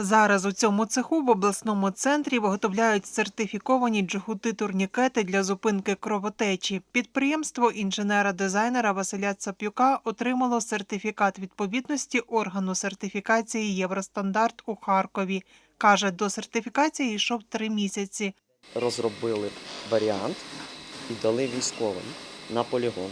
Зараз у цьому цеху в обласному центрі виготовляють сертифіковані джгути-турнікети для зупинки кровотечі. Підприємство інженера-дизайнера Василя Цапюка отримало сертифікат відповідності органу сертифікації Євростандарт у Харкові. Каже, до сертифікації йшов три місяці. розробили варіант і дали військовим на полігон.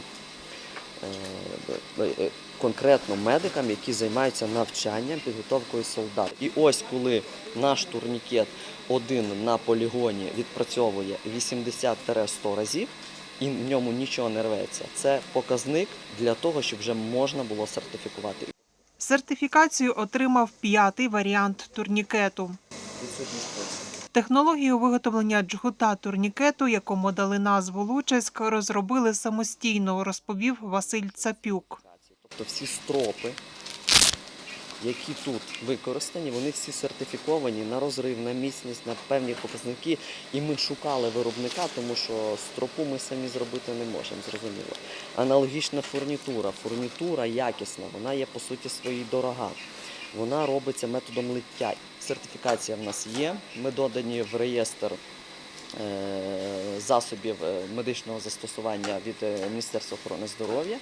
Е, е, Конкретно медикам, які займаються навчанням, підготовкою солдат. І ось коли наш турнікет один на полігоні відпрацьовує 80-100 разів, і в ньому нічого не рветься. Це показник для того, щоб вже можна було сертифікувати. Сертифікацію отримав п'ятий варіант турнікету. Технологію виготовлення джгута турнікету, якому дали назву Лучиськ, розробили самостійно, розповів Василь Цапюк. Тобто всі стропи, які тут використані, вони всі сертифіковані на розрив, на міцність, на певні показники. І ми шукали виробника, тому що стропу ми самі зробити не можемо, зрозуміло. Аналогічна фурнітура. Фурнітура якісна, вона є по суті своїй дорога. Вона робиться методом лиття. Сертифікація в нас є. Ми додані в реєстр е, засобів е, медичного застосування від е, Міністерства охорони здоров'я.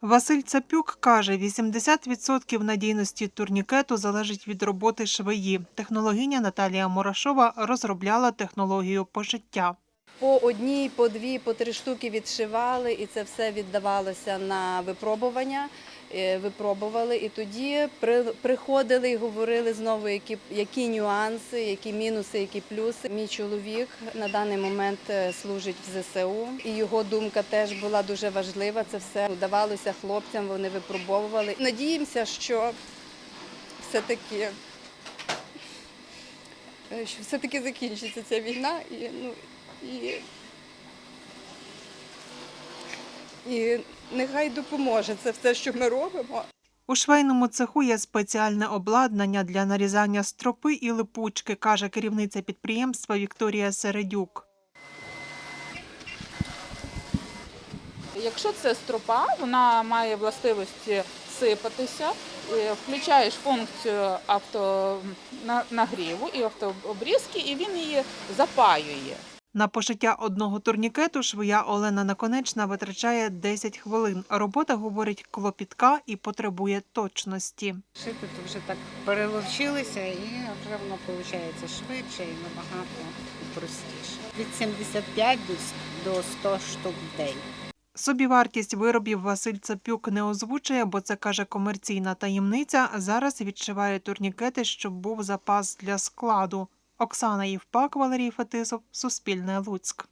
Василь Цапюк каже, 80% надійності турнікету залежить від роботи швеї. Технологиня Наталія Мурашова розробляла технологію пошиття. По одній, по дві, по три штуки відшивали, і це все віддавалося на випробування. Е, Випробували, і тоді при- приходили і говорили знову, які, які нюанси, які мінуси, які плюси. Мій чоловік на даний момент е, служить в ЗСУ, і його думка теж була дуже важлива. Це все давалося хлопцям, вони випробовували. Надіємося, що все-таки е, що все-таки закінчиться ця війна і ну і, і нехай допоможе це все, що ми робимо. У швейному цеху є спеціальне обладнання для нарізання стропи і липучки, каже керівниця підприємства Вікторія Середюк. Якщо це стропа, вона має властивості сипатися. Включаєш функцію автонагріву і автообрізки, і він її запаює. На пошиття одного турнікету швея Олена Наконечна витрачає 10 хвилин. Робота, говорить, клопітка і потребує точності. Шити то вже так переловчилися і вже воно виходить швидше і набагато простіше. Від 75 до- до 100 штук в день. Собівартість виробів Василь Цапюк не озвучує, бо це каже комерційна таємниця. Зараз відшиває турнікети, щоб був запас для складу. Оксана Євпак, Валерій Фетисов, Суспільне Луцьк.